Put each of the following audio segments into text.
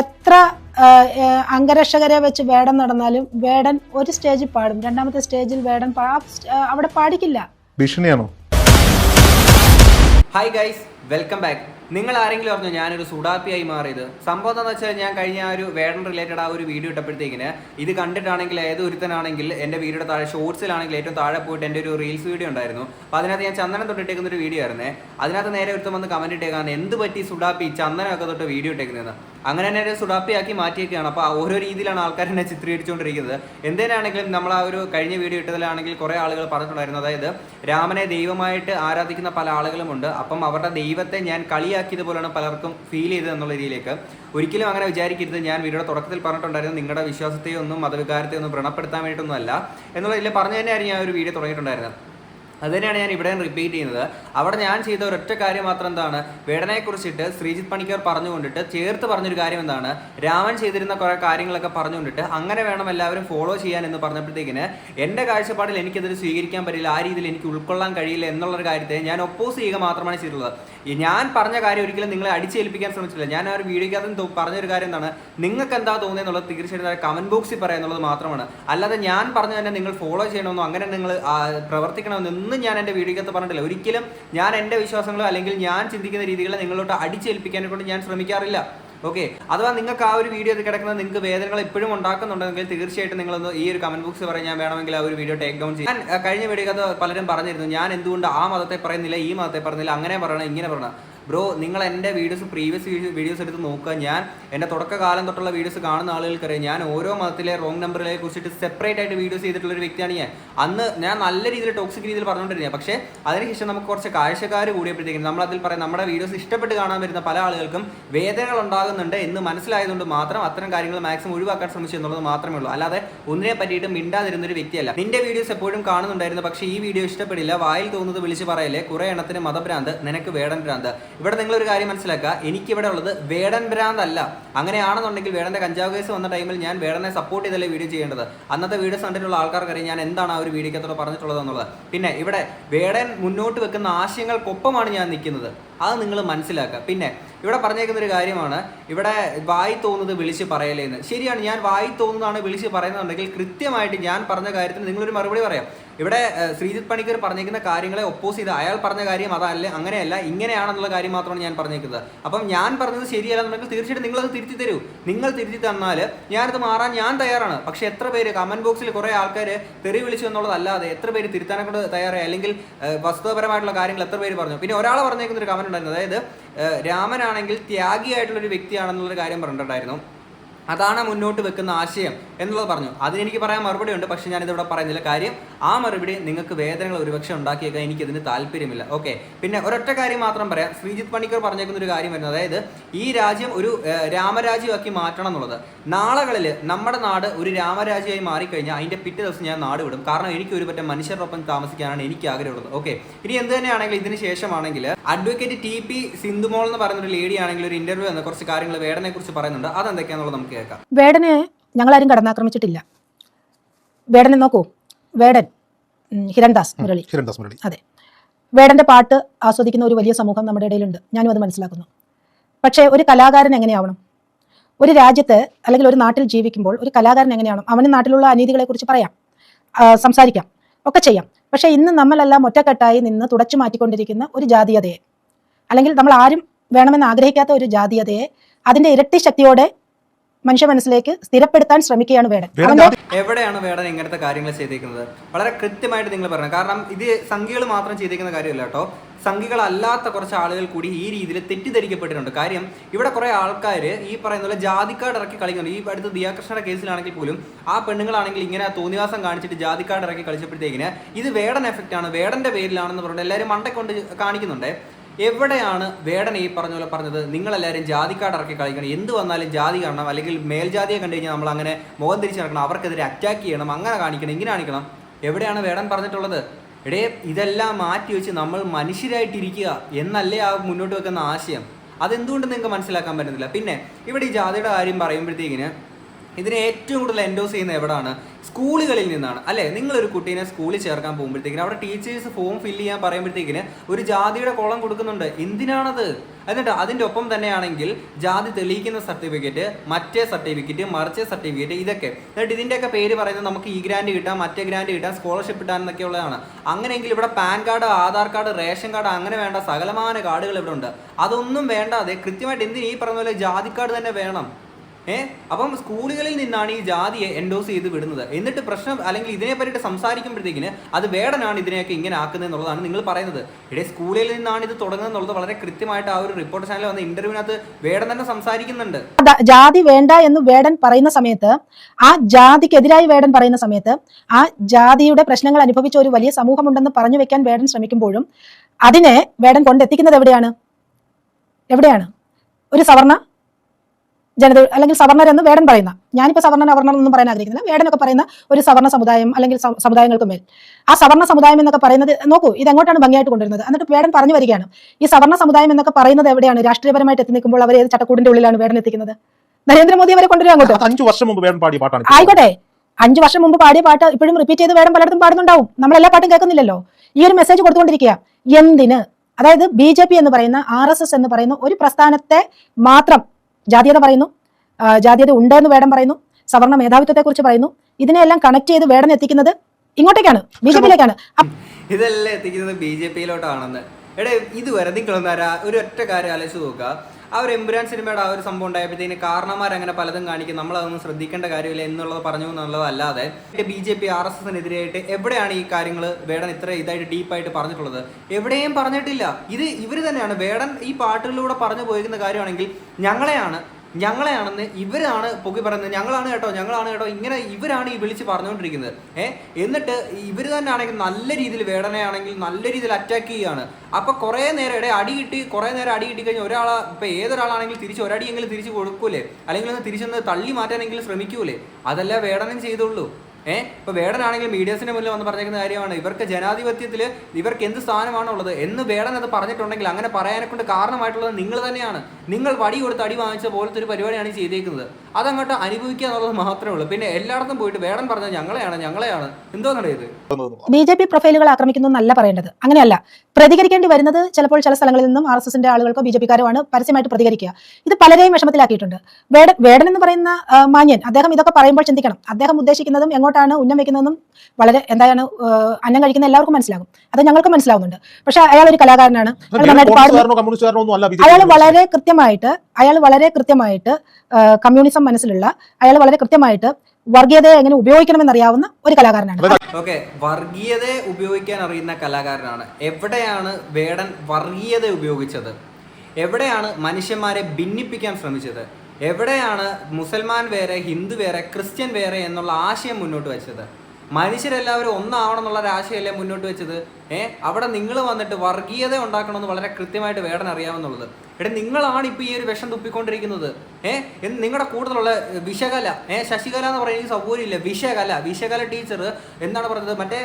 എത്ര അംഗരക്ഷകരെ വെച്ച് വേടൻ നടന്നാലും വേടൻ ഒരു സ്റ്റേജിൽ പാടും. രണ്ടാമത്തെ സ്റ്റേജിൽ വേടൻ അവിടെ പാടിക്കില്ല. ഭീഷണിയാണോ? ഹായ് ഗൈസ് വെൽക്കം ബാക്ക് നിങ്ങൾ ആരെങ്കിലും അറിഞ്ഞു ഞാനൊരു സുഡാപ്പിയായി മാറിയത്? സംഭവം എന്താണെന്ന് വെച്ചാൽ ഞാൻ കഴിഞ്ഞ ആ ഒരു വേടൻ റിലേറ്റഡ് ആ ഒരു വീഡിയോ ഇട്ടപ്പോഴത്തേക്കിന് ഇത് കണ്ടിട്ടാണെങ്കിൽ ഏത് ഒരുത്തനാണെങ്കിൽ എന്റെ വീഡിയോയുടെ താഴെ ഷോർട്സിലാണെങ്കിൽ ഏറ്റവും താഴെ പോയിട്ട് എന്റെ ഒരു റീൽസ് വീഡിയോ ഉണ്ടായിരുന്നു. അപ്പോൾ അതിനകത്ത് ഞാൻ ചന്ദനം തൊട്ടിട്ടേക്കുന്ന ഒരു വീഡിയോ ആയിരുന്നേ. അതിനകത്ത് നേരെ ഒരുത്തം വന്ന് കമന്റ് ഇട്ടേക്കാണ് എന്ത് പറ്റി സുഡാപ്പി? ചന്ദനമൊക്കെ തൊട്ട് വീഡിയോ ഇട്ടേക്കുന്നതെന്ന്. അങ്ങനെ തന്നെ ഒരു സുഡാപ്പിയാക്കി മാറ്റിയൊക്കെയാണ്. അപ്പോൾ ഓരോ രീതിയിലാണ് ആൾക്കാർ എന്നെ ചിത്രീകരിച്ചുകൊണ്ടിരിക്കുന്നത്. എന്തിനാണെങ്കിലും നമ്മൾ ആ ഒരു കഴിഞ്ഞ വീഡിയോ ഇട്ടതിലാണെങ്കിൽ കുറേ ആളുകൾ പറഞ്ഞിട്ടുണ്ടായിരുന്നു. അതായത് രാമനെ ദൈവമായിട്ട് ആരാധിക്കുന്ന പല ആളുകളുമുണ്ട്. അപ്പം അവരുടെ ദൈവത്തെ ഞാൻ കളിയാക്കിയതുപോലെയാണ് പലർക്കും ഫീൽ ചെയ്തത് എന്നുള്ള രീതിയിലേക്ക്. ഒരിക്കലും അങ്ങനെ വിചാരിക്കരുത്. ഞാൻ വീഡിയോയുടെ തുടക്കത്തിൽ പറഞ്ഞിട്ടുണ്ടായിരുന്നു നിങ്ങളുടെ വിശ്വാസത്തെയൊന്നും മതവികാരത്തെയൊന്നും വ്രണപ്പെടുത്താൻ വേണ്ടിയിട്ടൊന്നും എന്നുള്ള എന്നുള്ളതിൽ പറഞ്ഞു തന്നെയായിരുന്നു ഞാൻ ഒരു വീഡിയോ തുടങ്ങിയിട്ടുണ്ടായിരുന്നത്. അത് തന്നെയാണ് ഞാൻ ഇവിടെ റിപ്പീറ്റ് ചെയ്യുന്നത്. അവിടെ ഞാൻ ചെയ്ത ഒരൊറ്റ കാര്യം മാത്രം എന്താണ്? വേടനയെക്കുറിച്ചിട്ട് ശ്രീജിത് ശ്രീജിത്ത് പണിക്കർ പറഞ്ഞുകൊണ്ടിട്ട് ചേർത്ത് പറഞ്ഞൊരു കാര്യം എന്താണ്? രാമൻ ചെയ്തിരുന്ന കുറെ കാര്യങ്ങളൊക്കെ പറഞ്ഞുകൊണ്ടിട്ട് അങ്ങനെ വേണം എല്ലാവരും ഫോളോ ചെയ്യാൻ എന്ന് പറഞ്ഞപ്പോഴത്തേക്കിന് എന്റെ കാഴ്ചപ്പാടിൽ എനിക്കതിൽ സ്വീകരിക്കാൻ പറ്റില്ല ആ രീതിയിൽ എനിക്ക് ഉൾക്കൊള്ളാൻ കഴിയില്ല എന്നുള്ളൊരു കാര്യത്തെ ഞാൻ ഒപ്പോസ് ചെയ്യുക മാത്രമാണ് ചെയ്തിട്ടുള്ളത്. ഞാൻ പറഞ്ഞ കാര്യം ഒരിക്കലും നിങ്ങളെ അടിച്ചേൽപ്പിക്കാൻ ശ്രമിച്ചില്ല ഞാൻ ആ ഒരു വീഡിയോക്കകത്ത് പറഞ്ഞൊരു കാര്യം എന്താണ്? നിങ്ങൾക്ക് എന്താ തോന്നുന്നത് എന്നുള്ളത് തീർച്ചയായിട്ടും കമന്റ് ബോക്സിൽ പറയാനുള്ളത് മാത്രമാണ്. അല്ലാതെ ഞാൻ പറഞ്ഞു തന്നെ നിങ്ങൾ ഫോളോ ചെയ്യണമെന്നോ അങ്ങനെ നിങ്ങൾ പ്രവർത്തിക്കണമെന്നൊന്നും ഞാൻ എന്റെ വീഡിയോക്കകത്ത് പറഞ്ഞിട്ടില്ല. ഒരിക്കലും ഞാൻ എന്റെ വിശ്വാസങ്ങളോ അല്ലെങ്കിൽ ഞാൻ ചിന്തിക്കുന്ന രീതികളെ നിങ്ങളോട്ട് അടിച്ചേൽപ്പിക്കാനെ കൊണ്ട് ഞാൻ ശ്രമിക്കാറില്ല. ഓക്കെ അഥവാ നിങ്ങൾക്ക് ആ ഒരു വീഡിയോ കിടക്കുന്നത് നിങ്ങൾക്ക് വേദനകൾ ഇപ്പോഴും ഉണ്ടാക്കുന്നുണ്ടെങ്കിൽ തീർച്ചയായിട്ടും നിങ്ങളൊന്ന് ഈ ഒരു കമന്റ് ബോക്സ് പറയാൻ വേണമെങ്കിൽ ആ ഒരു വീഡിയോ ടേക്ക് ഡൗൺ ചെയ്യാം. ഞാൻ ആ, കഴിഞ്ഞ വീഡിയോ പലരും പറഞ്ഞിരുന്നു ഞാൻ എന്തുകൊണ്ട് ആ മതത്തെ പറയുന്നില്ല ഈ മതത്തെ പറയുന്നില്ല അങ്ങനെ പറയണം ഇങ്ങനെ പറയണം. ബ്രോ നിങ്ങൾ എന്റെ വീഡിയോസ് പ്രീവിയസ് വീഡിയോസ് എടുത്ത് നോക്കുക. ഞാൻ എന്റെ തുടക്കകാലം തൊട്ടുള്ള വീഡിയോസ് കാണുന്ന ആളുകൾക്കറിയാം. ഞാൻ ഓരോ മതത്തിലെ റോങ് നമ്പറിലെ കുറിച്ചിട്ട് സെപ്പറേറ്റ് ആയിട്ട് വീഡിയോസ് ചെയ്തിട്ടുള്ള ഒരു വ്യക്തിയാണ് ഞാൻ. അന്ന് ഞാൻ നല്ല രീതിയിൽ ടോക്സിക് രീതിയിൽ പറഞ്ഞുകൊണ്ടിരുന്നത്. പക്ഷേ അതിനുശേഷം നമുക്ക് കുറച്ച് കാഴ്ചക്കാർ കൂടിയപ്പോഴത്തേക്കും നമ്മൾ അതിൽ പറയാം നമ്മുടെ വീഡിയോസ് ഇഷ്ടപ്പെട്ട് കാണാൻ വരുന്ന പല ആളുകൾക്കും വേദനകൾ ഉണ്ടാകുന്നുണ്ട് എന്ന് മനസ്സിലായതുകൊണ്ട് മാത്രം അത്തരം കാര്യങ്ങൾ മാക്സിമം ഒഴിവാക്കാൻ ശ്രമിച്ചു എന്നുള്ളത് മാത്രമേ ഉള്ളൂ. അല്ലാതെ ഒന്നിനെ പറ്റിയിട്ട് മിണ്ടാതിരുന്ന ഒരു വ്യക്തിയല്ല. നിന്റെ വീഡിയോസ് എപ്പോഴും കാണുന്നുണ്ടായിരുന്നു. പക്ഷേ ഈ വീഡിയോ ഇഷ്ടപ്പെടില്ല. വായിൽ തോന്നുന്നത് വിളിച്ച് പറയല്ലേ? കുറെ എണ്ണത്തിന് മതഭ്രാന്ത്. നിനക്ക് വേടൻ ഭ്രാന്ത്. ഇവിടെ നിങ്ങൾ ഒരു കാര്യം മനസ്സിലാക്കുക. എനിക്ക് ഇവിടെ ഉള്ളത് വേടൻ ഭ്രാന്ത് അല്ല അങ്ങനെയാണെന്നുണ്ടെങ്കിൽ വേടന്റെ കഞ്ചാവ് കേസ് വന്ന ടൈമിൽ ഞാൻ വേടനെ സപ്പോർട്ട് ചെയ്തല്ലേ വീഡിയോ ചെയ്യേണ്ടത്. അന്നത്തെ വീഡിയോസ് കണ്ടിട്ടുള്ള ആൾക്കാർക്കറിയാം ഞാൻ എന്താണ് ആ ഒരു വീഡിയോക്കത്തോട് പറഞ്ഞിട്ടുള്ളത് എന്നുള്ളത്. പിന്നെ ഇവിടെ വേടൻ മുന്നോട്ട് വെക്കുന്ന ആശയങ്ങൾക്കൊപ്പമാണ് ഞാൻ നിൽക്കുന്നത്. അത് നിങ്ങൾ മനസ്സിലാക്കുക. പിന്നെ ഇവിടെ പറഞ്ഞേക്കുന്ന ഒരു കാര്യമാണ്. ഇവിടെ വായി തോന്നുന്നത് വിളിച്ച് പറയലേന്ന്. ശരിയാണ് ഞാൻ വായി തോന്നുന്നതാണ് വിളിച്ച് പറയുന്നുണ്ടെങ്കിൽ കൃത്യമായിട്ട് ഞാൻ പറഞ്ഞ കാര്യത്തിന് നിങ്ങളൊരു മറുപടി പറയാം. ഇവിടെ ശ്രീജിത് പണിക്കർ പറഞ്ഞിരിക്കുന്ന കാര്യങ്ങളെ ഒപ്പോസ് ചെയ്ത് അയാൾ പറഞ്ഞ കാര്യം അതല്ല അങ്ങനെയല്ല ഇങ്ങനെയാണെന്നുള്ള കാര്യം മാത്രമാണ് ഞാൻ പറഞ്ഞേക്കുന്നത് അപ്പം ഞാൻ പറഞ്ഞത് ശരിയല്ലെന്നുണ്ടെങ്കിൽ തീർച്ചയായിട്ടും നിങ്ങളത് തിരുത്തി തരൂ. നിങ്ങൾ തിരുത്തി തന്നാൽ ഞാനത് മാറാൻ ഞാൻ തയ്യാറാണ്. പക്ഷെ എത്ര പേര് കമന്റ് ബോക്സിൽ കുറേ ആൾക്കാർ തെറി വിളിച്ചു എന്നുള്ളതല്ലാതെ എത്ര പേര് തിരുത്താനെ കൊണ്ട് തയ്യാറായി? അല്ലെങ്കിൽ വസ്തുതപരമായിട്ടുള്ള കാര്യങ്ങൾ എത്ര പേര് പറഞ്ഞു? പിന്നെ ഒരാൾ പറഞ്ഞേക്കുന്ന ഒരു കമന്റ് ഉണ്ടായിരുന്നു. അതായത് രാമനാണെങ്കിൽ ത്യാഗിയായിട്ടുള്ളൊരു വ്യക്തിയാണെന്നുള്ളൊരു കാര്യം പറഞ്ഞിട്ടുണ്ടായിരുന്നു. അതാണ് മുന്നോട്ട് വെക്കുന്ന ആശയം എന്നുള്ളത് പറഞ്ഞു. അതിനെനിക്ക് പറയാൻ മറുപടി ഉണ്ട് പക്ഷെ ഞാനിതിവിടെ പറയുന്നില്ല. കാര്യം ആ മറുപടി നിങ്ങൾക്ക് വേദനകൾ ഒരുപക്ഷെ ഉണ്ടാക്കിയേക്കാൻ എനിക്കതിന് താല്പര്യമില്ല. ഓക്കെ. പിന്നെ ഒരൊറ്റ കാര്യം മാത്രം പറയാം. ശ്രീജിത്ത് പണിക്കർ പറഞ്ഞേക്കുന്ന ഒരു കാര്യം വരുന്നത് അതായത് ഈ രാജ്യം ഒരു രാമരാജ്യമാക്കി മാറ്റണം എന്നുള്ളത്. നാളുകളിൽ നമ്മുടെ നാട് ഒരു രാമരാജ്യമായി മാറിക്കഴിഞ്ഞാൽ അതിന്റെ പിറ്റേ ദിവസം ഞാൻ നാട് വിടും. കാരണം എനിക്ക് ഒരു പറ്റം മനുഷ്യരോടൊപ്പം താമസിക്കാനാണ് എനിക്ക് ആഗ്രഹമുള്ളത്. ഓക്കെ. ഇനി എന്ത് തന്നെയാണെങ്കിലും ഇതിന് ശേഷമാണെങ്കിൽ അഡ്വക്കേറ്റ് ടി പി സിന്ധുമോൾ എന്ന് പറയുന്ന ഒരു ലേഡി ആണെങ്കിൽ ഒരു ഇന്റർവ്യൂ എന്ന കുറച്ച് കാര്യങ്ങൾ വേടനെ കുറിച്ച് പറയുന്നുണ്ട്. അതെന്തൊക്കെയാണെന്നുള്ളത് നമുക്ക് കേൾക്കാം. വേടനെ ഞങ്ങളാരും കടന്നാക്രമിച്ചിട്ടില്ല. വേടനെ നോക്കൂ. വേടൻ ഹിരൺദാസ് മുരളി. ഹിരൺദാസ് മുരളി. അതെ. വേടന്റെ പാട്ട് ആസ്വദിക്കുന്ന ഒരു വലിയ സമൂഹം നമ്മുടെ ഇടയിലുണ്ട്. ഞാനും അത് മനസ്സിലാക്കുന്നു. പക്ഷേ ഒരു കലാകാരൻ എങ്ങനെയാവണം? ഒരു രാജ്യത്ത് അല്ലെങ്കിൽ ഒരു നാട്ടിൽ ജീവിക്കുമ്പോൾ ഒരു കലാകാരൻ എങ്ങനെയാണ് അവന് നാട്ടിലുള്ള അനീതികളെ കുറിച്ച് പറയാം സംസാരിക്കാം. ഒക്കെ ചെയ്യാം. പക്ഷേ ഇന്ന് നമ്മളെല്ലാം ഒറ്റക്കെട്ടായി നിന്ന് തുടച്ചു മാറ്റിക്കൊണ്ടിരിക്കുന്ന ഒരു ജാതീയതയെ അല്ലെങ്കിൽ നമ്മൾ ആരും വേണമെന്ന് ആഗ്രഹിക്കാത്ത ഒരു ജാതീയതയെ അതിന്റെ ഇരട്ടി ശക്തിയോടെ മനുഷ്യ മനസ്സിലേക്ക് സ്ഥിരപ്പെടുത്താൻ ശ്രമിക്കുകയാണ് വേടൻ. വേടൻ എവിടെയാണ് വേടൻ ഇങ്ങനത്തെ കാര്യങ്ങൾ ചെയ്തിരിക്കുന്നത് വളരെ കൃത്യമായിട്ട് നിങ്ങൾ പറയണം. കാരണം ഇത് സംഖ്യകൾ മാത്രം ചെയ്തിരിക്കുന്ന കാര്യമല്ല കേട്ടോ. സംഖ്യകളല്ലാത്ത കുറച്ച് ആളുകൾ കൂടി ഈ രീതിയിൽ തെറ്റിദ്ധരിക്കപ്പെട്ടിട്ടുണ്ട്. കാര്യം ഇവിടെ കുറെ ആൾക്കാർ ഈ പറയുന്ന പോലെ ജാതിക്കാട് ഇറക്കി കളിക്കുന്നുണ്ട്. ഈ അടുത്ത് ദിയാകൃഷ്ണയുടെ കേസിലാണെങ്കിൽ പോലും ആ പെണ്ണുങ്ങളാണെങ്കിൽ ഇങ്ങനെ തോന്നിവാസം കാണിച്ചിട്ട് ജാതിക്കാട് ഇറക്കി കളിച്ചപ്പോഴത്തേക്കിന് ഇത് വേടൻ എഫക്റ്റ് ആണ് വേടന്റെ പേരിലാണെന്ന് പറഞ്ഞിട്ട് എല്ലാവരും മണ്ടക്കൊണ്ട് കാണിക്കുന്നുണ്ട്. എവിടെയാണ് വേടൻ ഈ പറഞ്ഞ പോലെ പറഞ്ഞത്? നിങ്ങളെല്ലാവരും ജാതിക്കാട് ഇറക്കി കളിക്കണം. എന്ത് വന്നാലും ജാതി കാണണം. അല്ലെങ്കിൽ മേൽജാതിയെ കണ്ടു കഴിഞ്ഞാൽ നമ്മൾ അങ്ങനെ മുഖം തിരിച്ചു നടക്കണം. അവർക്കെതിരെ അറ്റാക്ക് ചെയ്യണം. അങ്ങനെ കാണിക്കണം. ഇങ്ങനെ കാണിക്കണം. എവിടെയാണ് വേടൻ പറഞ്ഞിട്ടുള്ളത്? എടേ ഇതെല്ലാം മാറ്റി വെച്ച് നമ്മൾ മനുഷ്യരായിട്ടിരിക്കുക എന്നല്ലേ ആ മുന്നോട്ട് വെക്കുന്ന ആശയം. അതെന്തുകൊണ്ട് നിങ്ങൾക്ക് മനസ്സിലാക്കാൻ പറ്റുന്നില്ല? പിന്നെ ഇവിടെ ഈ ജാതിയുടെ കാര്യം പറയുമ്പോഴത്തേക്കിന് ഇതിനെ ഏറ്റവും കൂടുതൽ എൻഡോസ് ചെയ്യുന്നത് എവിടെയാണ് സ്കൂളുകളിൽ നിന്നാണ്. അല്ലെ? നിങ്ങളൊരു കുട്ടീനെ സ്കൂളിൽ ചേർക്കാൻ പോകുമ്പോഴത്തേക്കിന് അവിടെ ടീച്ചേഴ്സ് ഫോം ഫില്ല് ചെയ്യാൻ പറയുമ്പോഴത്തേക്കിന് ഒരു ജാതിയുടെ കോളം കൊടുക്കുന്നുണ്ട്. എന്തിനാണത്? എന്നിട്ട് അതിന്റെ ഒപ്പം തന്നെയാണെങ്കിൽ ജാതി തെളിയിക്കുന്ന സർട്ടിഫിക്കറ്റ് മറ്റേ സർട്ടിഫിക്കറ്റ് മറിച്ച സർട്ടിഫിക്കറ്റ് ഇതൊക്കെ. എന്നിട്ട് ഇതിന്റെയൊക്കെ പേര് പറയുന്നത് നമുക്ക് ഈ ഗ്രാൻഡ് കിട്ടാം മറ്റേ ഗ്രാൻഡ് കിട്ടാം സ്കോളർഷിപ്പ് കിട്ടാൻ എന്നൊക്കെ ഉള്ളതാണ്. അങ്ങനെയെങ്കിൽ ഇവിടെ PAN card Aadhaar card ration card അങ്ങനെ വേണ്ട സകലമാന കാർഡുകൾ ഇവിടെ ഉണ്ട്. അതൊന്നും വേണ്ടാതെ കൃത്യമായിട്ട് എന്തിനും ഈ പറഞ്ഞ പോലെ ജാതി കാർഡ് തന്നെ വേണം? ഏ? അപ്പം സ്കൂളുകളിൽ നിന്നാണ് ഈ ജാതിയെ എൻഡോസ് ചെയ്ത് വിടുന്നത്. എന്നിട്ട് പ്രശ്നം അല്ലെങ്കിൽ ഇതിനെ പറ്റിയിട്ട് സംസാരിക്കുമ്പോഴത്തേക്കിന് അത് വേടനാണ് ഇതിനെയൊക്കെ ഇങ്ങനെ ആക്കുന്നത് എന്നുള്ളതാണ് നിങ്ങൾ പറയുന്നത്. ഇവിടെ സ്കൂളിൽ നിന്നാണ് ഇത് തുടങ്ങുന്നത് എന്നുള്ളത് വളരെ കൃത്യമായിട്ട് ആ ഒരു റിപ്പോർട്ട് ചാനൽ വന്ന ഇന്റർവ്യൂവിനകത്ത് വേടൻ തന്നെ സംസാരിക്കുന്നുണ്ട്. ജാതി വേണ്ട എന്ന് വേടൻ പറയുന്ന സമയത്ത് ആ ജാതിക്കെതിരായി വേടൻ പറയുന്ന സമയത്ത് ആ ജാതിയുടെ പ്രശ്നങ്ങൾ അനുഭവിച്ച ഒരു വലിയ സമൂഹമുണ്ടെന്ന് പറഞ്ഞു വെക്കാൻ വേടൻ ശ്രമിക്കുമ്പോഴും അതിനെ വേടൻ കൊണ്ടെത്തിക്കുന്നത് എവിടെയാണ്? എവിടെയാണ്? ഒരു സവർണ ജനത അല്ലെങ്കിൽ സവർണരെന്ന് വേടൻ പറയുന്ന ഞാനിപ്പോൾ സവർണൻ അവർണർ എന്നും പറയാൻ ആഗ്രഹിക്കുന്നില്ല. വേടനൊക്കെ പറയുന്ന ഒരു സവർണ സമുദായം അല്ലെങ്കിൽ സമുദായങ്ങൾക്ക് മേൽ. ആ സവർണ സമുദായം എന്നൊക്കെ പറയുന്നത് നോക്കൂ ഇത് എങ്ങോട്ടാണ് ഭംഗിയായിട്ട് കൊണ്ടുവരുന്നത്? എന്നിട്ട് വേടൻ പറഞ്ഞു വരികയാണ് ഈ സവർണ സമുദായം എന്നൊക്കെ പറയുന്നത് എവിടെയാണ്? രാഷ്ട്രീയപരമായിട്ട് എത്തി നിൽക്കുമ്പോൾ അവർ ഏത് ചട്ടക്കൂടിന്റെ ഉള്ളിലാണ് വേടൻ എത്തിക്കുന്നത്? നരേന്ദ്രമോദി അവരെ കൊണ്ടുവരും അങ്ങോട്ട്. അഞ്ചു വർഷം മുമ്പ് വേടൻ പാടി പാട്ടാണ് ആയിക്കോട്ടെ അഞ്ചു വർഷം മുമ്പ് പാടിയ പാട്ട് ഇപ്പോഴും റിപ്പീറ്റ് ചെയ്ത് വേടം പലയിടത്തും പാടുന്നുണ്ടാവും. നമ്മൾ എല്ലാ പാട്ടും കേൾക്കുന്നില്ലല്ലോ. ഈ ഒരു മെസ്സേജ് കൊടുത്തുകൊണ്ടിരിക്കുക. എന്തിന്? അതായത് ബി ജെ പി എന്ന് പറയുന്ന ആർ എസ് എസ് എന്ന് പറയുന്ന ഒരു പ്രസ്ഥാനത്തെ മാത്രം ജാതീയത പറയുന്നു. ജാതീയത ഉണ്ട് എന്ന് വേടം പറയുന്നു. സവർണ മേധാവിത്വത്തെ കുറിച്ച് പറയുന്നു. ഇതിനെല്ലാം കണക്ട് ചെയ്ത് വേടം എത്തിക്കുന്നത് ഇങ്ങോട്ടേക്കാണ്. ബി ജെ പിയിലേക്കാണ്. ഇതെല്ലാം എത്തിക്കുന്നത് ബി ജെ പിയിലോട്ടാണെന്ന്. എടേ ഇതുവരെ നിങ്ങളൊന്നാരാ ഒരു ഒറ്റ കാര്യം ആലോചിച്ച് നോക്കുക. ആ ഒരു എമ്പുരാൻ സിനിമയുടെ ആ ഒരു സംഭവം ഉണ്ടായപ്പോഴത്തേന് കാരണമാർ അങ്ങനെ പലതും കാണിക്കും. നമ്മളതൊന്നും ശ്രദ്ധിക്കേണ്ട കാര്യമില്ല എന്നുള്ളത് പറഞ്ഞു എന്നുള്ളതല്ലാതെ. B J P R S എസിനെതിരായിട്ട് എവിടെയാണ് ഈ കാര്യങ്ങൾ വേടൻ ഇത്ര ഇതായിട്ട് ഡീപ്പായിട്ട് പറഞ്ഞിട്ടുള്ളത്? എവിടെയും പറഞ്ഞിട്ടില്ല. ഇത് ഇവർ തന്നെയാണ് വേടൻ ഈ പാട്ടുകളിലൂടെ പറഞ്ഞു പോയിരിക്കുന്ന കാര്യമാണെങ്കിൽ ഞങ്ങളെയാണ് ഞങ്ങളെയാണെന്ന് ഇവരാണ് പൊക്കി പറയുന്നത്. ഞങ്ങളാണ് കേട്ടോ ഞങ്ങളാണ് കേട്ടോ. ഇങ്ങനെ ഇവരാണ് ഈ വിളിച്ച് പറഞ്ഞുകൊണ്ടിരിക്കുന്നത്. ഏഹ് എന്നിട്ട് ഇവർ തന്നെ ആണെങ്കിൽ നല്ല രീതിയിൽ വേടനയാണെങ്കിൽ നല്ല രീതിയിൽ അറ്റാക്ക് ചെയ്യുകയാണ്. അപ്പൊ കുറേ നേരം ഇടയിൽ അടി കിട്ടി കുറേ നേരം അടി കിട്ടി കഴിഞ്ഞാൽ ഒരാളെ ഇപ്പൊ ഏതൊരാളാണെങ്കിൽ തിരിച്ച് ഒരടിയെങ്കിലും തിരിച്ച് കൊടുക്കൂലേ? അല്ലെങ്കിൽ ഒന്ന് തിരിച്ചൊന്ന് തള്ളി മാറ്റാനെങ്കിലും ശ്രമിക്കൂലേ? അതല്ല വേടനം ചെയ്തുള്ളൂ. ഏഹ് ഇപ്പൊ വേടനാണെങ്കിൽ മീഡിയസിന്റെ മുന്നിൽ വന്ന് പറഞ്ഞിരിക്കുന്ന കാര്യമാണ്. ഇവർക്ക് ജനാധിപത്യത്തിൽ ഇവർക്ക് എന്ത് സ്ഥാനമാണോ ഉള്ളത്? എന്ന് വേടൻ അത് പറഞ്ഞിട്ടുണ്ടെങ്കിൽ അങ്ങനെ പറയാനെ കൊണ്ട് കാരണമായിട്ടുള്ളത് നിങ്ങൾ തന്നെയാണ്. നിങ്ങൾ വടി കൊടുത്ത് അടി വാങ്ങിച്ച പോലത്തെ ഒരു പരിപാടിയാണ് ഈ ചെയ്തേക്കുന്നത്. അതങ്ങോട്ട് അനുഭവിക്കുക എന്നുള്ളത് മാത്രമേ ഉള്ളൂ. പിന്നെ എല്ലായിടത്തും പോയിട്ട് വേടൻ പറഞ്ഞ ഞങ്ങളെയാണ് ഞങ്ങളെയാണ്. എന്തോന്നാണ് ഇത്? ബി ജെ പി പ്രൊഫൈലുകൾ ആക്രമിക്കുന്നു എന്നല്ല പറയേണ്ടത്. അങ്ങനെയല്ല. പ്രതികരിക്കേണ്ടി വരുന്നത് ചിലപ്പോൾ ചില സ്ഥലങ്ങളിൽ നിന്നും ആർ എസ് എസിന്റെ ആളുകൾക്കോ ബി ജെ പിക്കാരുമാണ് പരസ്യമായിട്ട് പ്രതികരിക്കുക. ഇത് പലരെയും വിഷമത്തിലാക്കിയിട്ടുണ്ട്. വേടൻ വേടൻ എന്ന് പറയുന്ന മാന്യൻ അദ്ദേഹം ഇതൊക്കെ പറയുമ്പോൾ ചിന്തിക്കണം. അദ്ദേഹം ഉദ്ദേശിക്കുന്നതും എങ്ങോട്ടാണ് ഉന്നം വെക്കുന്നതും വളരെ എന്താണ് അന്നം കഴിക്കുന്ന എല്ലാവർക്കും മനസ്സിലാകും. അത് ഞങ്ങൾക്ക് മനസ്സിലാവുന്നുണ്ട്. പക്ഷെ അയാൾ ഒരു കലാകാരനാണ്. അയാൾ നന്നായിട്ട് പാടുന്നു. കോൺഗ്രസ്സുകാരനോ കമ്മ്യൂണിസ്റ്റുകാരനോ ഒന്നും അല്ല അയാൾ വളരെ കൃത്യമായിട്ട് അയാൾ വളരെ കൃത്യമായിട്ട് ആ, കമ്മ്യൂണിസം മനസ്സിലുള്ള അയാൾ വളരെ കൃത്യമായിട്ട് വർഗീയതയെ എങ്ങനെ ഉപയോഗിക്കണമെന്ന് അറിയാവുന്ന ഒരു കലാകാരനാണ്. ഓക്കെ വർഗീയതയെ ഉപയോഗിക്കാൻ അറിയുന്ന കലാകാരനാണ്. എവിടെയാണ് വേടൻ വർഗീയത ഉപയോഗിച്ചത്? എവിടെയാണ് മനുഷ്യന്മാരെ ഭിന്നിപ്പിക്കാൻ ശ്രമിച്ചത്? എവിടെയാണ് മുസൽമാൻ വേറെ ഹിന്ദു വേറെ ക്രിസ്ത്യൻ വേറെ എന്നുള്ള ആശയം മുന്നോട്ട് വെച്ചത്? മനുഷ്യരെല്ലാവരും ഒന്നാവണം എന്നുള്ള ഒരു ആശയമല്ലേ മുന്നോട്ട് വെച്ചത്? ഏ അവിടെ നിങ്ങൾ വന്നിട്ട് വർഗീയത ഉണ്ടാക്കണമെന്ന് വളരെ കൃത്യമായിട്ട് വേടൻ അറിയാമെന്നുള്ളത്. എടാ നിങ്ങളാണ് ഇപ്പൊ ഈ ഒരു വിഷം തുപ്പിക്കൊണ്ടിരിക്കുന്നത്. ഏ? നിങ്ങളുടെ കൂടുതലുള്ള വിശകല ഏഹ് ശശികല എന്ന് പറയുന്ന എനിക്ക് സൗകര്യമില്ല. വിശകല വിഷകല ടീച്ചർ എന്താണ് പറഞ്ഞത്? മറ്റേ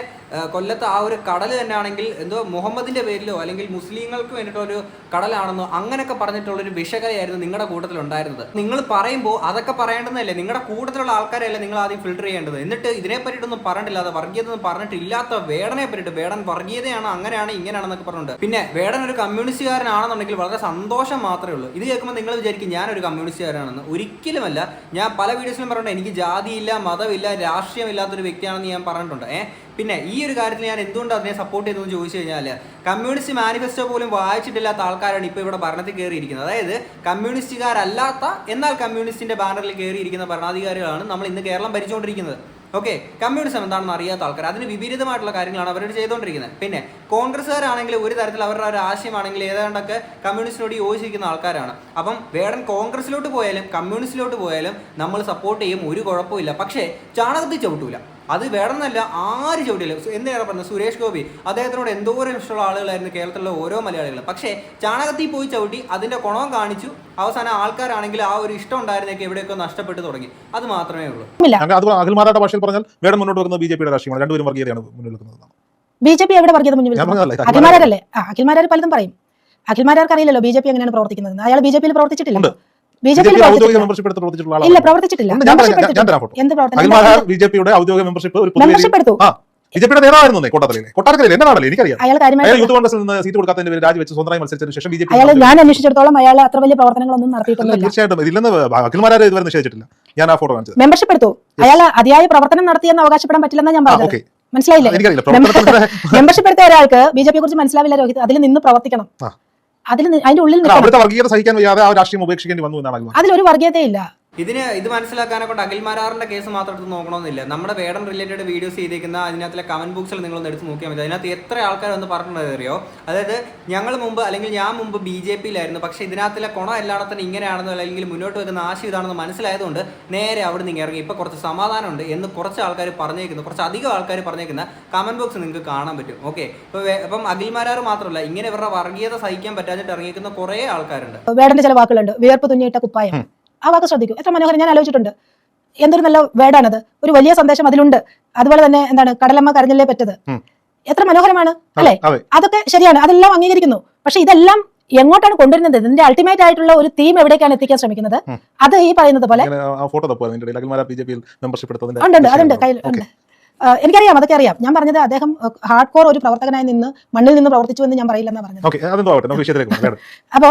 കൊല്ലത്ത് ആ ഒരു കടൽ തന്നെ ആണെങ്കിൽ എന്തോ മുഹമ്മദിന്റെ പേരിലോ അല്ലെങ്കിൽ മുസ്ലിങ്ങൾക്ക് വേണ്ടിയിട്ടുള്ള ഒരു കടലാണെന്നോ അങ്ങനെയൊക്കെ പറഞ്ഞിട്ടുള്ളൊരു വിഷകലയായിരുന്നു നിങ്ങളുടെ കൂട്ടത്തിൽ ഉണ്ടായിരുന്നത് നിങ്ങൾ പറയുമ്പോൾ അതൊക്കെ പറയേണ്ടതല്ലേ? നിങ്ങളുടെ കൂട്ടത്തിലുള്ള ആൾക്കാരെയല്ലേ നിങ്ങൾ ആദ്യം ഫിൽട്ടർ ചെയ്യേണ്ടത്? എന്നിട്ട് ഇതിനെ പറ്റിയിട്ടൊന്നും പറഞ്ഞിട്ടില്ല. അത് വർഗീയത ഒന്നും പറഞ്ഞിട്ടില്ലാത്ത വേടനെ പറ്റിയിട്ട് വേടൻ വർഗീയതയാണ് അങ്ങനെയാണ് ഇങ്ങനെയാണെന്നൊക്കെ പറഞ്ഞിട്ടുണ്ട്. പിന്നെ വേടൻ ഒരു കമ്മ്യൂണിസ്റ്റുകാരനാണെന്നുണ്ടെങ്കിൽ വളരെ സന്തോഷം മാത്രമേ ഉള്ളൂ. ഇത് കേൾക്കുമ്പോൾ നിങ്ങൾ വിചാരിക്കും ഞാനൊരു കമ്മ്യൂണിസ്റ്റുകാരനാണെന്ന് ഒരിക്കലുമല്ല. ഞാൻ പല വീഡിയോസിലും പറഞ്ഞിട്ടുണ്ട് എനിക്ക് ജാതിയില്ല മതമില്ല രാഷ്ട്രീയമില്ലാത്തൊരു വ്യക്തിയാണെന്ന് ഞാൻ പറഞ്ഞിട്ടുണ്ട്. ഏഹ് പിന്നെ ഈ ഒരു കാര്യത്തിൽ ഞാൻ എന്തുകൊണ്ട് അതിനെ സപ്പോർട്ട് ചെയ്തതെന്ന് ചോദിച്ചു കഴിഞ്ഞാൽ കമ്മ്യൂണിസ്റ്റ് മാനിഫെസ്റ്റോ പോലും വായിച്ചിട്ടില്ലാത്ത ആൾക്കാരാണ് ഇപ്പോൾ ഇവിടെ ഭരണത്തിൽ കയറിയിരിക്കുന്നത്. അതായത് കമ്മ്യൂണിസ്റ്റുകാരല്ലാത്ത എന്നാൽ കമ്മ്യൂണിസ്റ്റിന്റെ ബാനറിൽ കയറിയിരിക്കുന്ന ഭരണാധികാരികളാണ് നമ്മൾ ഇന്ന് കേരളം ഭരിച്ചുകൊണ്ടിരിക്കുന്നത്. ഓക്കെ കമ്മ്യൂണിസം എന്താണെന്ന് അറിയാത്ത ആൾക്കാർ അതിന് വിപരീതമായിട്ടുള്ള കാര്യങ്ങളാണ് അവരോട് ചെയ്തുകൊണ്ടിരിക്കുന്നത്. പിന്നെ കോൺഗ്രസ്സുകാരാണെങ്കിൽ ഒരു തരത്തിൽ അവരുടെ ഒരു ആശയമാണെങ്കിൽ ഏതാണ്ടൊക്കെ കമ്മ്യൂണിസ്റ്റിനോട് യോജിക്കുന്ന ആൾക്കാരാണ്. അപ്പം വേടൻ കോൺഗ്രസ്സിലോട്ട് പോയാലും കമ്മ്യൂണിസ്റ്റിലോട്ട് പോയാലും നമ്മൾ സപ്പോർട്ട് ചെയ്യും ഒരു കുഴപ്പമില്ല പക്ഷേ ചാണകത്തിൽ ചവിട്ടൂല. അത് വേണമെന്നല്ല ആര് ചവിട്ടില്ല? എന്താണ് പറഞ്ഞത്? സുരേഷ് ഗോപി അദ്ദേഹത്തിനോട് എന്തോരം ഇഷ്ടമുള്ള ആളുകളായിരുന്നു കേരളത്തിലുള്ള ഓരോ മലയാളികളും പക്ഷേ ചാണകത്തിൽ പോയി ചവിട്ടി അതിന്റെ കുണവും കാണിച്ചു. അവസാനം ആൾക്കാരാണെങ്കിൽ ആ ഒരു ഇഷ്ടം ഉണ്ടായിരുന്നൊക്കെ എവിടെയൊക്കെ നഷ്ടപ്പെട്ടു തുടങ്ങി. അത് മാത്രമേ ഉള്ളൂ. അതുപോലെ ഞങ്ങൾ അത് അഖിൽമാരുടെ ഭാഷയിൽ പറഞ്ഞാൽ വേടൻ മുന്നോട്ട് വരുന്ന ബി ജെ പിയുടെ രാഷ്ട്രീയമാണ്. രണ്ടുപേരും വർഗീയതയാണ് മുന്നിൽ വെക്കുന്നത് ബി ജെ പി എവിടെ വർഗീയത മുന്നിൽ? അഖിൽമാരല്ലേ ആ അഖിൽമാരാർ പലതും പറയും. അഖിൽമാരാർക്ക് അറിയില്ലല്ലോ ബി ജെ പി എങ്ങനെയാണ് പ്രവർത്തിക്കുന്നത്? അയാൾ ബി ജെ പിയിൽ പ്രവർത്തിച്ചിട്ടില്ല. ബി ജെ പിയിൽ ഇല്ല പ്രവർത്തിച്ചിട്ടില്ല. എന്ത് പ്രവർത്തനം? ബി ജെ പിയുടെ ഔദ്യോഗിക മെമ്പർഷിപ്പ് ഒരു പൊതുവേദി മെമ്പർഷിപ്പ് എടുത്തു. ആ ബി ജെ പിയുടെ നേതാവായിരുന്നു എന്റെ നാടല്ലേ എനിക്കറിയാം. അയാൾ യൂത്ത് കോൺഗ്രസിൽ നിന്ന് സീറ്റ് കൊടുക്കാത്തതിന്റെ പേര് രാജിവെച്ച് സ്വന്തമായി മത്സരിച്ചതിന് ശേഷം ബിജെപി അയാൾ ഞാൻ അന്വേഷിച്ചിടത്തോളം അയാൾ അത്ര വലിയ പ്രവർത്തനങ്ങളൊന്നും നടത്തിയിട്ടില്ല തീർച്ചയായിട്ടും. ഇതില്ലെന്ന് അഖിൽമാരെ ഇതുവരെ നിഷേധിച്ചിട്ടില്ല. ഞാൻ ആ ഫോട്ടോ കാണിച്ചത്. മെമ്പർഷിപ്പ് എടുത്തു. അയാൾ അതിയായ പ്രവർത്തനം നടത്തിയെന്ന് അവകാശപ്പെടാൻ പറ്റില്ലെന്ന് ഞാൻ പറഞ്ഞത്. ഓക്കെ. മനസ്സിലായില്ലേ? മെമ്പർഷിപ്പ് എടുത്ത ഒരാൾക്ക് ബി ജെ പിയെ കുറിച്ച് മനസ്സിലാവില്ല രോഹിത് അതിൽ നിന്ന് പ്രവർത്തിക്കണം. അതിൽ അതിന്റെ ഉള്ളിൽ വർഗീയത സഹിക്കാൻ വയ്യാതെ ആ രാഷ്ട്രീയം ഉപേക്ഷിക്കേണ്ടി വന്നു എന്നാണ് അഖിൽമാർ അതിലൊരു വർഗീയതയില്ല. ഇതിന് ഇത് മനസ്സിലാക്കാനെ കൊണ്ട് അഖിൽ മരാറിന്റെ കേസ് മാത്രം എടുത്ത് നോക്കണമെന്നില്ല. നമ്മുടെ വേടൻ റിലേറ്റഡ് വീഡിയോസ് ചെയ്തേക്കുന്ന അതിനകത്തിലെ കമന്റ് ബോക്സിൽ നിങ്ങളൊന്ന് എടുത്ത് നോക്കിയാൽ മതി. അതിനകത്ത് എത്ര ആൾക്കാർ വന്ന് പറഞ്ഞിട്ടുള്ളത് അറിയോ? അതായത് ഞങ്ങൾ മുമ്പ് അല്ലെങ്കിൽ ഞാൻ മുമ്പ് ബി ജെ പിയിലായിരുന്നു. പക്ഷേ ഇതിനകത്തിലെ കുണം എല്ലായിടത്തും ഇങ്ങനെയാണെന്നോ അല്ലെങ്കിൽ മുന്നോട്ട് വെക്കുന്ന ആശയം ഇതാണെന്ന് മനസ്സിലായതുകൊണ്ട് നേരെ അവിടെ നിന്ന് ഇറങ്ങി. ഇപ്പൊ കുറച്ച് സമാധാനമുണ്ട് എന്ന് കുറച്ച് ആൾക്കാർ പറഞ്ഞേക്കുന്നു. കുറച്ച് അധികം ആൾക്കാർ പറഞ്ഞേക്കുന്ന കമന്റ് ബോക്സ് നിങ്ങൾക്ക് കാണാൻ പറ്റും. ഓക്കെ ഇപ്പോൾ വേ- അഖിൽ മരാർ മാത്രമല്ല ഇങ്ങനെ ഇവരുടെ വർഗീയത സഹിക്കാൻ പറ്റാഞ്ഞിട്ട് ഇറങ്ങിയിരിക്കുന്ന കുറേ ആൾക്കാരുണ്ട്. വേടന്റെ ചില വാക്കുകളുണ്ട്. വിയർപ്പ് തുന്നിയിട്ട കുപ്പായം. ആ വാക്ക് ശ്രദ്ധിക്കും. എത്ര മനോഹരം ഞാൻ ആലോചിച്ചിട്ടുണ്ട്. എന്തൊരു നല്ല വേടാണത് ഒരു വലിയ സന്ദേശം അതിലുണ്ട്. അതുപോലെ തന്നെ എന്താണ് കടലമ്മ കരഞ്ഞല്ലേ പറ്റത്? എത്ര മനോഹരമാണ് അല്ലെ? അതൊക്കെ ശരിയാണ്. അതെല്ലാം അംഗീകരിക്കുന്നു. പക്ഷെ ഇതെല്ലാം എങ്ങോട്ടാണ് കൊണ്ടുവരുന്നത്? ഇതിന്റെ അൾട്ടിമേറ്റ് ആയിട്ടുള്ള ഒരു തീം എവിടേക്കാണ് എത്തിക്കാൻ ശ്രമിക്കുന്നത്? അത് ഈ പറയുന്നത് പോലെ അതുണ്ട് അതുണ്ട് കയ്യിൽ ഉണ്ട്. എനിക്കറിയാം അതൊക്കെ അറിയാം. ഞാൻ പറഞ്ഞത് അദ്ദേഹം ഹാർഡ് കോർ ഒരു പ്രവർത്തകനായി നിന്ന് മണ്ണിൽ നിന്ന് പ്രവർത്തിച്ചു എന്ന് ഞാൻ പറയില്ലെന്ന് പറഞ്ഞത്. ഓക്കെ അതെന്തോ ആവട്ടെ നമുക്ക് വിഷയത്തിലേക്ക് പോകാം. വേണം. അപ്പോ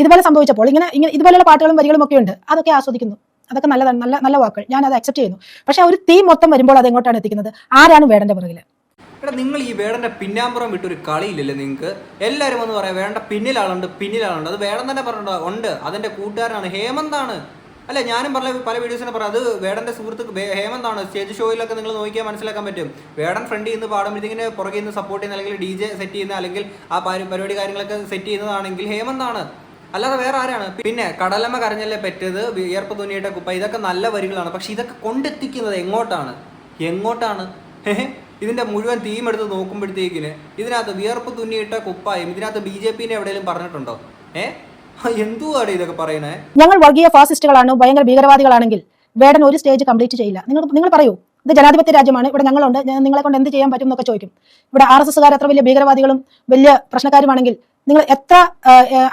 ഇതുപോലെ സംഭവിച്ചപ്പോൾ ഇങ്ങനെ ഇങ്ങനെ ഇതുപോലെയുള്ള പാട്ടുകളും വരികളും ഒക്കെ ഉണ്ട്. അതൊക്കെ ആസ്വദിക്കുന്നു. അതൊക്കെ നല്ലതാണ് നല്ല നല്ല വാക്കുകൾ. ഞാൻ അത് അക്സെപ്റ്റ് ചെയ്യുന്നു. പക്ഷെ ഒരു തീം മൊത്തം വരുമ്പോൾ അത് എങ്ങോട്ടാണ് എത്തിക്കുന്നത്? ആരാണ് വേടന്റെ പുറകിൽ എടാ നിങ്ങൾ ഈ വേടന്റെ പിന്നാമ്പുറം വിട്ടൊരു കളിയില്ലല്ലേ നിങ്ങൾക്ക്? എല്ലാവരും വന്ന് പറയാം വേണ്ട പിന്നിലാളുണ്ട് പിന്നിലാളുണ്ട് അത് വേടം തന്നെ പറഞ്ഞിട്ടുണ്ടോ? ഉണ്ട്. അതിന്റെ കൂട്ടുകാരനാണ് ഹേമന്താണ്. അല്ല ഞാനും പറഞ്ഞ പല വീഡിയോസിനെ പറയാം അത് വേടന്റെ സുഹൃത്ത് ഹേമന്താണ് സ്റ്റേജ് ഷോയിലൊക്കെ നിങ്ങൾ നോക്കിയാൽ മനസ്സിലാക്കാൻ പറ്റും. വേടൻ ഫ്രണ്ടിൽ നിന്ന് പാടുമ്പോഴത്തേക്കിന് പുറകെ നിന്ന് സപ്പോർട്ട് ചെയ്യുന്ന അല്ലെങ്കിൽ ഡി ജെ സെറ്റ് ചെയ്യുന്ന അല്ലെങ്കിൽ ആ പരി- പരിപാടി കാര്യങ്ങളൊക്കെ സെറ്റ് ചെയ്യുന്നതാണെങ്കിൽ ഹേമന്താണ് അല്ലാതെ വേറെ ആരാണ്? പിന്നെ കടലമ്മ കരഞ്ഞല്ലേ പറ്റിയത് വിയർപ്പ് തുന്നിയിട്ട കുപ്പ. ഇതൊക്കെ നല്ല വരികളാണ്. പക്ഷെ ഇതൊക്കെ കൊണ്ടെത്തിക്കുന്നത് എങ്ങോട്ടാണ്? എങ്ങോട്ടാണ്. ഇതിന്റെ മുഴുവൻ തീം എടുത്ത് നോക്കുമ്പോഴത്തേക്കിന് ഇതിനകത്ത് വിയർപ്പ് തുന്നിയിട്ട കുപ്പായും ഇതിനകത്ത് ബി ജെ പിന്നെ എവിടെയെങ്കിലും പറഞ്ഞിട്ടുണ്ടോ? ഏ? ഇതൊക്കെ പറയണേ? ഞങ്ങൾ വർഗീയ ഫാസിസ്റ്റുകളാണോ? ഭയങ്കര ഭീകരവാദികളാണെങ്കിൽ വേടൻ ഒരു സ്റ്റേജ് കംപ്ലീറ്റ് ചെയ്യില്ല. നിങ്ങൾ നിങ്ങൾ പറയൂ ഇത് ജനാധിപത്യ രാജ്യമാണ് ഇവിടെ ഞങ്ങളുണ്ട് ഞാൻ നിങ്ങളെ കൊണ്ട് എന്ത് ചെയ്യാൻ പറ്റും എന്നൊക്കെ ചോദിക്കും. ഇവിടെ ആർ എസ് എസ്സുകാർ എത്ര വലിയ ഭീകരവാദികളും വലിയ പ്രശ്നക്കാരുമാണെങ്കിൽ നിങ്ങൾ എത്ര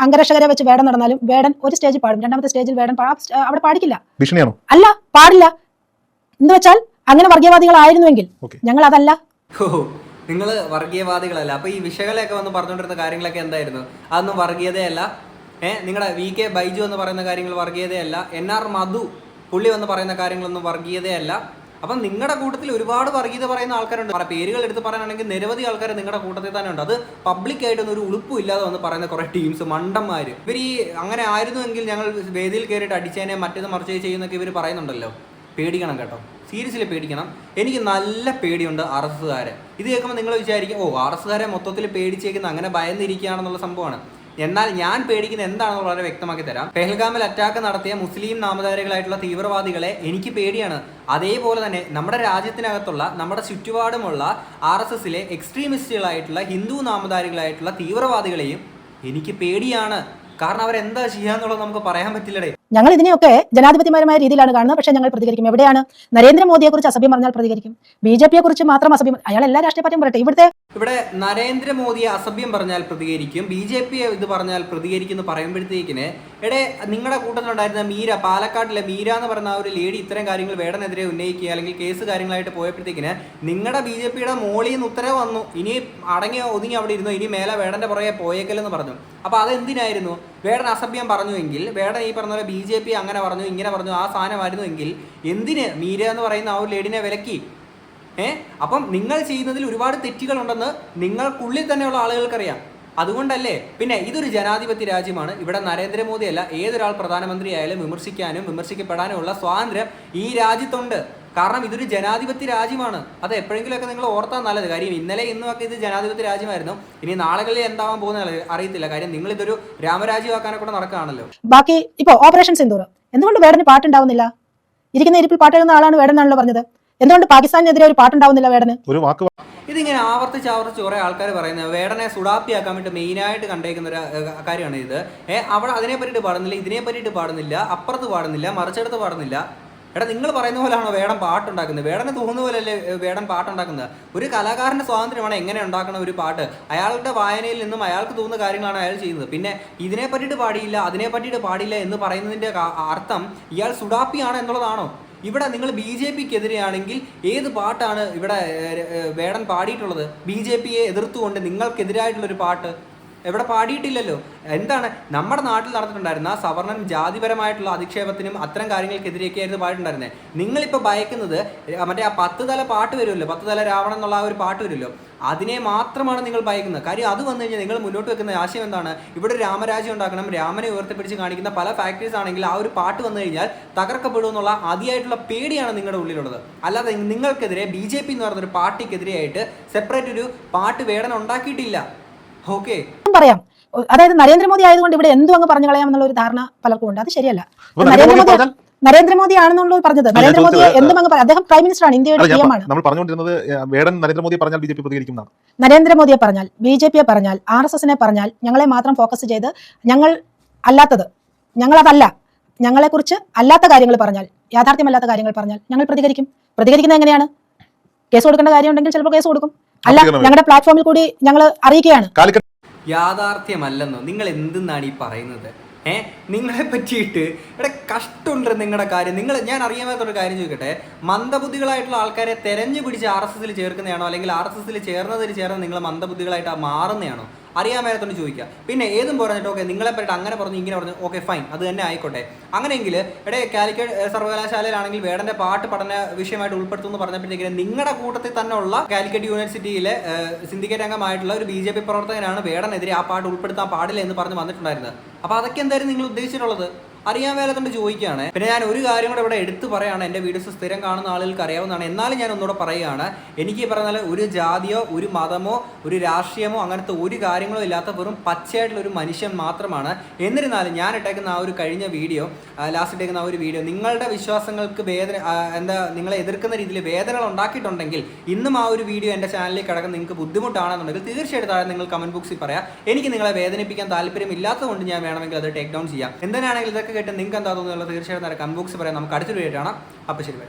അംഗരക്ഷകരെ വെച്ച് വേടൻ നടന്നാലും വേടൻ ഒരു സ്റ്റേജ് പാടും. രണ്ടാമത്തെ സ്റ്റേജിൽ വേടൻ അവിടെ പാടിക്കില്ല. അല്ല പാടില്ല. എന്ന് വെച്ചാൽ അങ്ങനെ വർഗീയവാദികളായിരുന്നുവെങ്കിൽ ഞങ്ങൾ അതല്ല. നിങ്ങൾ വർഗീയവാദികളല്ല. അപ്പൊ ഈ വിഷകളെയൊക്കെ വന്ന് പറഞ്ഞുകൊണ്ടിരുന്ന കാര്യങ്ങളൊക്കെ എന്തായിരുന്നു? അതൊന്നും വർഗീയതയല്ല. നിങ്ങളുടെ വി കെ ബൈജു എന്ന് പറയുന്ന കാര്യങ്ങൾ വർഗീയതയല്ല. എൻ ആർ മധു പുള്ളി എന്ന് പറയുന്ന കാര്യങ്ങളൊന്നും വർഗീയതയല്ല. അപ്പം നിങ്ങളുടെ കൂട്ടത്തിൽ ഒരുപാട് വർഗീയത പറയുന്ന ആൾക്കാരുണ്ട്. പറയാം പേരുകൾ എടുത്ത് പറയാനാണെങ്കിൽ നിരവധി ആൾക്കാർ നിങ്ങളുടെ കൂട്ടത്തിൽ തന്നെ ഉണ്ട്. അത് പബ്ലിക് ആയിട്ടൊന്നും ഒരു ഉളുപ്പും ഇല്ലാതെ വന്ന് പറയുന്ന കുറെ ടീംസ് മണ്ടന്മാര്. ഇവർ ഈ അങ്ങനെ ആയിരുന്നുവെങ്കിൽ ഞങ്ങൾ വേദിയിൽ കയറിയിട്ട് അടിച്ചേനെ മറ്റേത് മറിച്ച് ചെയ്യുന്നൊക്കെ ഇവർ പറയുന്നുണ്ടല്ലോ. പേടിക്കണം കേട്ടോ. സീരിയസ്ലി പേടിക്കണം. എനിക്ക് നല്ല പേടിയുണ്ട് ആർ എസ് എസ്സുകാരെ ഇത് കേൾക്കുമ്പോൾ നിങ്ങൾ വിചാരിക്കും ഓ ആർ എസ് എസ്സുകാരെ മൊത്തത്തിൽ പേടിച്ചേക്കുന്ന അങ്ങനെ ഭയന്നിരിക്കുകയാണെന്നുള്ള സംഭവമാണ്. എന്നാൽ ഞാൻ പേടിക്കുന്ന എന്താണെന്ന് വളരെ വ്യക്തമാക്കി തരാം. പെഹൽഗാമിൽ അറ്റാക്ക് നടത്തിയ മുസ്ലിം നാമധാരികളായിട്ടുള്ള തീവ്രവാദികളെ എനിക്ക് പേടിയാണ്. അതേപോലെ തന്നെ നമ്മുടെ രാജ്യത്തിനകത്തുള്ള നമ്മുടെ ചുറ്റുപാടുമുള്ള ആർ എസ് എസിലെ എക്സ്ട്രീമിസ്റ്റുകളായിട്ടുള്ള ഹിന്ദു നാമധാരികളായിട്ടുള്ള തീവ്രവാദികളെയും എനിക്ക് പേടിയാണ്. കാരണം അവരെന്താ ചെയ്യാന്നുള്ളത് നമുക്ക് പറയാൻ പറ്റില്ലടേ. ഞങ്ങൾ ഇതിനെയൊക്കെ ജനാധിപത്യപരമായ രീതിയിലാണ് കാണുന്നത്. പക്ഷേ ഞങ്ങൾ പ്രതികരിക്കും. എവിടെയാണ്? നരേന്ദ്രമോദിയെ കുറിച്ച് അസഭ്യം പറഞ്ഞാൽ പ്രതികരിക്കും. ബി ജെ പിയെ കുറിച്ച് മാത്രം അസഭ്യം അയാൾ എല്ലാ രാഷ്ട്രീയ പാർട്ടിയും പറയട്ടെ. ഇവിടുത്തെ ഇവിടെ നരേന്ദ്രമോദിയെ അസഭ്യം പറഞ്ഞാൽ പ്രതികരിക്കും ബി ജെ പി ഇത് പറഞ്ഞാൽ പ്രതികരിക്കും എന്ന് പറയുമ്പോഴത്തേക്കിന് എടെ നിങ്ങളുടെ കൂട്ടത്തിലുണ്ടായിരുന്ന മീര പാലക്കാട്ടിലെ മീര എന്ന് പറഞ്ഞ ആ ഒരു ലേഡി ഇത്തരം കാര്യങ്ങൾ വേടനെതിരെ ഉന്നയിക്കുക അല്ലെങ്കിൽ കേസ് കാര്യങ്ങളായിട്ട് പോയപ്പോഴത്തേക്കിന് നിങ്ങളുടെ ബി ജെ പിയുടെ മോളിൽ നിന്ന് ഉത്തരവ് വന്നു. ഇനി അടങ്ങി ഒതുങ്ങി അവിടെ ഇരുന്നു ഇനി മേലെ വേടന്റെ പുറകെ പോയേക്കല്ലെന്ന് പറഞ്ഞു. അപ്പോൾ അതെന്തിനായിരുന്നു വേടൻ അസഭ്യം പറഞ്ഞുവെങ്കിൽ വേടൻ ഈ പറഞ്ഞ പോലെ ബി ജെ പി അങ്ങനെ പറഞ്ഞു ഇങ്ങനെ പറഞ്ഞു ആ സാധനമായിരുന്നുവെങ്കിൽ എന്തിന് മീര എന്ന് പറയുന്ന ആ ഒരു ലേഡിനെ വിലക്കി? ഏ? അപ്പം നിങ്ങൾ ചെയ്യുന്നതിൽ ഒരുപാട് തെറ്റുകളുണ്ടെന്ന് നിങ്ങൾക്കുള്ളിൽ തന്നെയുള്ള ആളുകൾക്കറിയാം. അതുകൊണ്ടല്ലേ? പിന്നെ ഇതൊരു ജനാധിപത്യ രാജ്യമാണ്. ഇവിടെ നരേന്ദ്രമോദി അല്ല ഏതൊരാൾ പ്രധാനമന്ത്രി ആയാലും വിമർശിക്കാനും വിമർശിക്കപ്പെടാനും ഉള്ള സ്വാതന്ത്ര്യം ഈ രാജ്യത്തുണ്ട്. കാരണം ഇതൊരു ജനാധിപത്യ രാജ്യമാണ്. അത് എപ്പോഴെങ്കിലുമൊക്കെ നിങ്ങൾ ഓർത്താൽ നല്ലത്. കാര്യം ഇന്നലെ ഇന്നുമൊക്കെ ഇത് ജനാധിപത്യ രാജ്യമായിരുന്നു. ഇനി നാളുകളിൽ എന്താവാൻ പോകുന്ന അറിയത്തില്ല. കാര്യം നിങ്ങൾ ഇതൊരു രാമരാജ്യമാക്കാനെ കൂടെ നടക്കുകയാണല്ലോ. ബാക്കി ഇപ്പോ ഓപ്പറേഷൻ സിന്ദൂർ. എന്തുകൊണ്ട് വേടന് പാട്ടുണ്ടാവുന്നില്ല? ഇരിക്കുന്ന ഇരിപ്പിൽ പാട്ടെഴുതുന്ന ആളാണ് വേടൻ എന്നാണല്ലോ പറഞ്ഞത്. എന്തുകൊണ്ട് പാകിസ്ഥാനെതിരെ ഒരു പാട്ടുണ്ടാവുന്നില്ല വേടന്? ഒരു വാക്ക് ഇതിങ്ങനെ ആവർത്തിച്ച് ആവർത്തിച്ച് കുറെ ആൾക്കാർ പറയുന്നത് വേടനെ സുഡാപ്പിയാക്കാൻ വേണ്ടി മെയിനായിട്ട് കണ്ടേക്കുന്ന ഒരു കാര്യമാണ് ഇത്. ഏഹ് അവിടെ അതിനെ പറ്റിയിട്ട് പാടുന്നില്ല ഇതിനെ പറ്റിയിട്ട് പാടുന്നില്ല അപ്പുറത്ത് പാടുന്നില്ല മറിച്ചെടുത്ത് പാടുന്നില്ല. എടാ നിങ്ങൾ പറയുന്ന പോലെയാണോ വേടൻ പാട്ടുണ്ടാക്കുന്നത്? വേടനെ തോന്നുന്ന പോലെയല്ലേ വേടൻ പാട്ടുണ്ടാക്കുന്നത്? ഒരു കലാകാരന്റെ സ്വാതന്ത്ര്യമാണ് എങ്ങനെ ഉണ്ടാക്കുന്ന ഒരു പാട്ട്. അയാളുടെ വായനയിൽ നിന്നും അയാൾക്ക് തോന്നുന്ന കാര്യങ്ങളാണ് അയാൾ ചെയ്യുന്നത്. പിന്നെ ഇതിനെ പറ്റിയിട്ട് പാടിയില്ല അതിനെ പറ്റിയിട്ട് പാടിയില്ല എന്ന് പറയുന്നതിന്റെ അർത്ഥം ഇയാൾ സുഡാപ്പിയാണ് എന്നുള്ളതാണോ? ഇവിടെ നിങ്ങൾ ബി ജെ പിക്ക് എതിരെയാണെങ്കിൽ ഏത് പാട്ടാണ് ഇവിടെ വേടൻ പാടിയിട്ടുള്ളത്? ബി ജെ പിയെ എതിർത്തുകൊണ്ട് നിങ്ങൾക്കെതിരായിട്ടുള്ളൊരു പാട്ട് എവിടെ പാടിയിട്ടില്ലല്ലോ. എന്താണ്? നമ്മുടെ നാട്ടിൽ നടന്നിട്ടുണ്ടായിരുന്ന സവർണൻ ജാതിപരമായിട്ടുള്ള അധിക്ഷേപത്തിനും അത്തരം കാര്യങ്ങൾക്കെതിരെയൊക്കെയായിരുന്നു പാടിയിട്ടുണ്ടായിരുന്നത് നിങ്ങളിപ്പോൾ ഭയക്കുന്നത് മറ്റേ ആ പത്ത് തല പാട്ട് വരുമല്ലോ പത്ത് തല രാവണം എന്നുള്ള ആ ഒരു പാട്ട് വരുമല്ലോ. അതിനെ മാത്രമാണ് നിങ്ങൾ ഭയക്കുന്നത്. കാര്യം അത് വന്നു കഴിഞ്ഞാൽ നിങ്ങൾ മുന്നോട്ട് വെക്കുന്ന ആശയം എന്താണ്? ഇവിടെ രാമരാജ്യം ഉണ്ടാക്കണം രാമനെ ഉയർത്തിപ്പിടിച്ച് കാണിക്കുന്ന പല ഫാക്ടറീസ് ആണെങ്കിൽ ആ ഒരു പാട്ട് വന്നു കഴിഞ്ഞാൽ തകർക്കപ്പെടും എന്നുള്ള അതിയായിട്ടുള്ള പേടിയാണ് നിങ്ങളുടെ ഉള്ളിലുള്ളത്. അല്ലാതെ നിങ്ങൾക്കെതിരെ ബി ജെ പി എന്ന് പറയുന്ന ഒരു പാർട്ടിക്കെതിരെയായിട്ട് സെപ്പറേറ്റ് ഒരു പാട്ട് വേടന ഉണ്ടാക്കിയിട്ടില്ല. പറയാം. അതായത് നരേന്ദ്രമോദി ആയതുകൊണ്ട് ഇവിടെ എന്തും അങ്ങ് പറഞ്ഞു കളയാം എന്നുള്ള ഒരു ധാരണ പലർക്കും ഉണ്ട് അത് ശരിയല്ല. നരേന്ദ്രമോദി നരേന്ദ്രമോദി ആണെന്നുള്ള പറഞ്ഞത്. നരേന്ദ്രമോദി എന്തും അങ്ങ് പറ- അദ്ദേഹം പ്രൈം മിനിസ്റ്റർ ആണ് ഇന്ത്യയുടെ പി എം ആണ്. നമ്മൾ പറഞ്ഞുകൊണ്ടിരുന്നത് വേടൻ നരേന്ദ്രമോദി പറഞ്ഞാൽ ബി ജെ പി പ്രതികരിക്കും എന്നാണ്. നരേന്ദ്രമോദിയെ പറഞ്ഞാൽ ബി ജെ പിയെ പറഞ്ഞാൽ ആർ എസ് എസിനെ പറഞ്ഞാൽ ഞങ്ങളെ മാത്രം ഫോക്കസ് ചെയ്ത് ഞങ്ങൾ അല്ലാത്തത് ഞങ്ങളതല്ല ഞങ്ങളെക്കുറിച്ച് അല്ലാത്ത കാര്യങ്ങൾ പറഞ്ഞാൽ യാഥാർത്ഥ്യമല്ലാത്ത കാര്യങ്ങൾ പറഞ്ഞാൽ ഞങ്ങൾ പ്രതികരിക്കും. പ്രതികരിക്കുന്നത് എങ്ങനെയാണ്? കേസ് കൊടുക്കേണ്ട കാര്യം ഉണ്ടെങ്കിൽ ചിലപ്പോൾ കേസ് കൊടുക്കും. അല്ല ഞങ്ങളുടെ പ്ലാറ്റ്ഫോമിൽ കൂടി ഞങ്ങൾ അറിയിക്കുകയാണ് യാഥാർത്ഥ്യമല്ലെന്നോ? നിങ്ങൾ എന്തെന്നാണ് ഈ പറയുന്നത്? ഏഹ് നിങ്ങളെ പറ്റിയിട്ട് ഇവിടെ കഷ്ടമുണ്ട് നിങ്ങളുടെ കാര്യം. നിങ്ങൾ ഞാൻ അറിയാൻ പറ്റാത്തൊരു കാര്യം ചോദിക്കട്ടെ. മന്ദബുദ്ധികളായിട്ടുള്ള ആൾക്കാരെ തെരഞ്ഞു പിടിച്ച് ആർ എസ് എസിൽ ചേർക്കുന്നതാണോ? അല്ലെങ്കിൽ ആർ എസ് എസിൽ ചേർന്നതിൽ ചേർന്ന് നിങ്ങൾ മന്ദബുദ്ധികളായിട്ട് മാറുന്നതാണോ? അറിയാൻ മേലത്തോണ്ട് ചോദിക്കുക. പിന്നെ ഏതും പറഞ്ഞിട്ട് ഓക്കെ നിങ്ങളെ പറ്റി അങ്ങനെ പറഞ്ഞു ഇങ്ങനെ പറഞ്ഞു ഓക്കെ ഫൈൻ അത് തന്നെ ആയിക്കോട്ടെ. അങ്ങനെയെങ്കിൽ ഇവിടെ കാലിക്കറ്റ് സർവകലാശാലയിലാണെങ്കിൽ വേടന്റെ പാട്ട് പഠന വിഷയമായിട്ട് ഉൾപ്പെടുത്തുമെന്ന് പറഞ്ഞപ്പോഴത്തേക്കിനും നിങ്ങളുടെ കൂട്ടത്തിൽ തന്നെ ഉള്ള കാലിക്കറ്റ് യൂണിവേഴ്സിറ്റിയിലെ സിൻഡിക്കേറ്റ് അംഗമായിട്ടുള്ള ഒരു ബി ജെ പി പ്രവർത്തകനാണ് വേടനെതിരെ ആ പാട്ട് ഉൾപ്പെടുത്താൻ പാടില്ല എന്ന് പറഞ്ഞ് വന്നിട്ടുണ്ടായിരുന്നത്. അപ്പോൾ അതൊക്കെ എന്തായിരുന്നു നിങ്ങൾ ഉദ്ദേശിച്ചിട്ടുള്ളത്? അറിയാൻ മേലത്തോണ്ട് ചോദിക്കുകയാണ്. പിന്നെ ഞാൻ ഒരു കാര്യം കൂടെ ഇവിടെ എടുത്തു പറയാണ്. എന്റെ വീഡിയോസ് സ്ഥിരം കാണുന്ന ആളുകൾക്ക് അറിയാവുന്നതാണ്. എന്നാലും ഞാൻ ഒന്നുകൂടെ പറയുകയാണ്. എനിക്ക് പറഞ്ഞാൽ ഒരു ജാതിയോ ഒരു മതമോ ഒരു രാഷ്ട്രീയമോ അങ്ങനത്തെ ഒരു കാര്യങ്ങളോ ഇല്ലാത്ത വെറും പച്ചയായിട്ടുള്ള ഒരു മനുഷ്യൻ മാത്രമാണ്. എന്നിരുന്നാലും ഞാൻ ഇട്ടേക്കുന്ന ആ ഒരു കഴിഞ്ഞ വീഡിയോ ലാസ്റ്റ് ഇട്ടേക്കുന്ന ആ ഒരു വീഡിയോ നിങ്ങളുടെ വിശ്വാസങ്ങൾക്ക് വേദന എന്താ നിങ്ങളെ എതിർക്കുന്ന രീതിയിൽ വേദനകൾ ഉണ്ടാക്കിയിട്ടുണ്ടെങ്കിൽ ഇന്നും ആ ഒരു വീഡിയോ എന്റെ ചാനലിൽ കിടക്കുന്ന നിങ്ങൾക്ക് ബുദ്ധിമുട്ടാണെന്നുണ്ടെങ്കിൽ തീർച്ചയായിട്ടും താഴെ നിങ്ങൾ കമന്റ് ബോക്സിൽ പറയാം. എനിക്ക് നിങ്ങളെ വേദനിപ്പിക്കാൻ താല്പര്യം ഇല്ലാത്തതുകൊണ്ട് ഞാൻ വേണമെങ്കിൽ അത് ടേക്ക് ഡൗൺ ചെയ്യാം. എന്തിനാണെങ്കിൽ ഇതൊക്കെ കേട്ട് നിങ്ങൾക്ക് എന്താ തോന്നുന്നത് തീർച്ചയായിട്ടും നമുക്ക് അടുത്തൊരു വീഡിയോ കാണാം അപ്പോൾ ശരി.